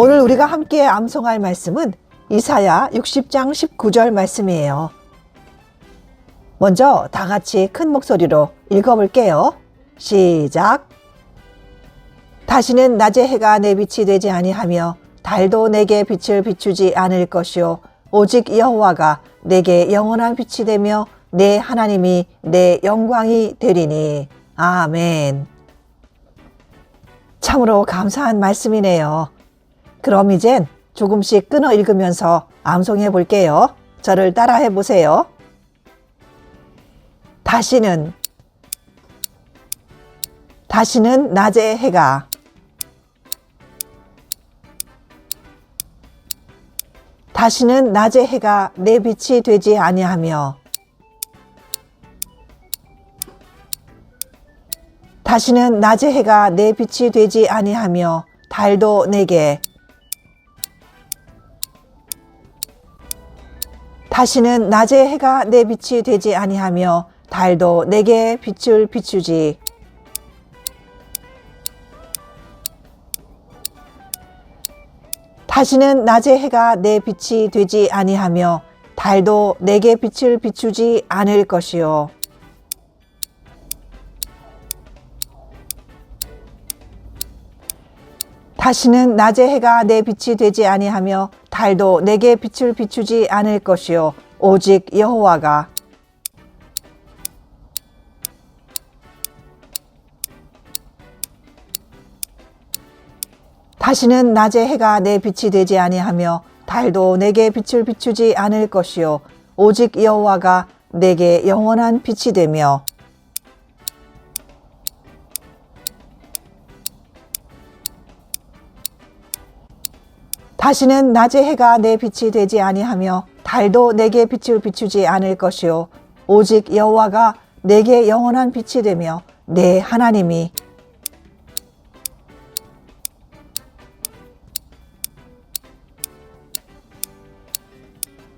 오늘 우리가 함께 암송할 말씀은 이사야 60장 19절 말씀이에요. 먼저 다 같이 큰 목소리로 읽어볼게요. 시작. 다시는 낮의 해가 내 빛이 되지 아니하며 달도 내게 빛을 비추지 않을 것이요 오직 여호와가 내게 영원한 빛이 되며 내 하나님이 내 영광이 되리니 아멘. 참으로 감사한 말씀이네요. 그럼 이젠 조금씩 끊어 읽으면서 암송해 볼게요. 저를 따라해 보세요. 다시는 다시는 낮의 해가 다시는 낮의 해가 내 빛이 되지 아니하며 다시는 낮의 해가 내 빛이 되지 아니하며 달도 내게 다시는 낮의 해가 내 빛이 되지 아니하며 달도 내게 빛을 비추지. 다시는 낮의 해가 내 빛이 되지 아니하며 달도 내게 빛을 비추지 않을 것이요. 다시는 낮의 해가 내 빛이 되지 아니하며 달도 내게 빛을 비추지 않을 것이요. 오직 여호와가. 다시는 낮의 해가 내 빛이 되지 아니하며 달도 내게 빛을 비추지 않을 것이요. 오직 여호와가 내게 영원한 빛이 되며 다시는 낮의 해가 내 빛이 되지 아니하며 달도 내게 빛을 비추지 않을 것이요. 오직 여호와가 내게 영원한 빛이 되며 내 하나님이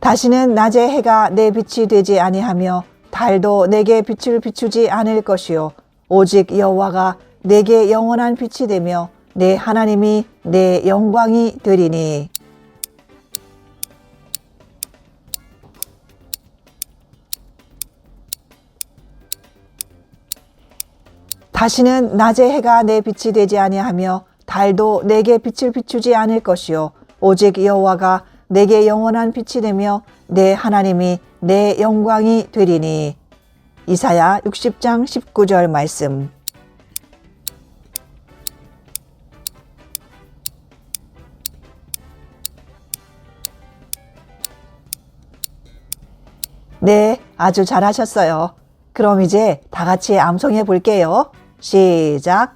다시는 낮의 해가 내 빛이 되지 아니하며 달도 내게 빛을 비추지 않을 것이요. 오직 여호와가 내게 영원한 빛이 되며 내 하나님이 내 영광이 되리니. 다시는 낮의 해가 내 빛이 되지 아니하며 달도 내게 빛을 비추지 않을 것이요. 오직 여호와가 내게 영원한 빛이 되며 내 하나님이 내 영광이 되리니. 이사야 60장 19절 말씀 네, 아주 잘하셨어요. 그럼 이제 다 같이 암송해 볼게요. 시작.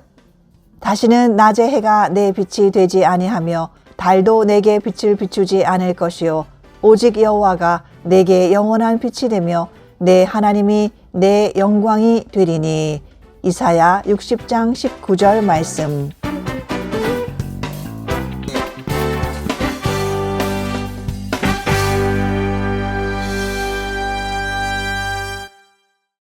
다시는 낮의 해가 내 빛이 되지 아니하며 달도 내게 빛을 비추지 않을 것이요 오직 여호와가 내게 영원한 빛이 되며 내 하나님이 내 영광이 되리니 이사야 60장 19절 말씀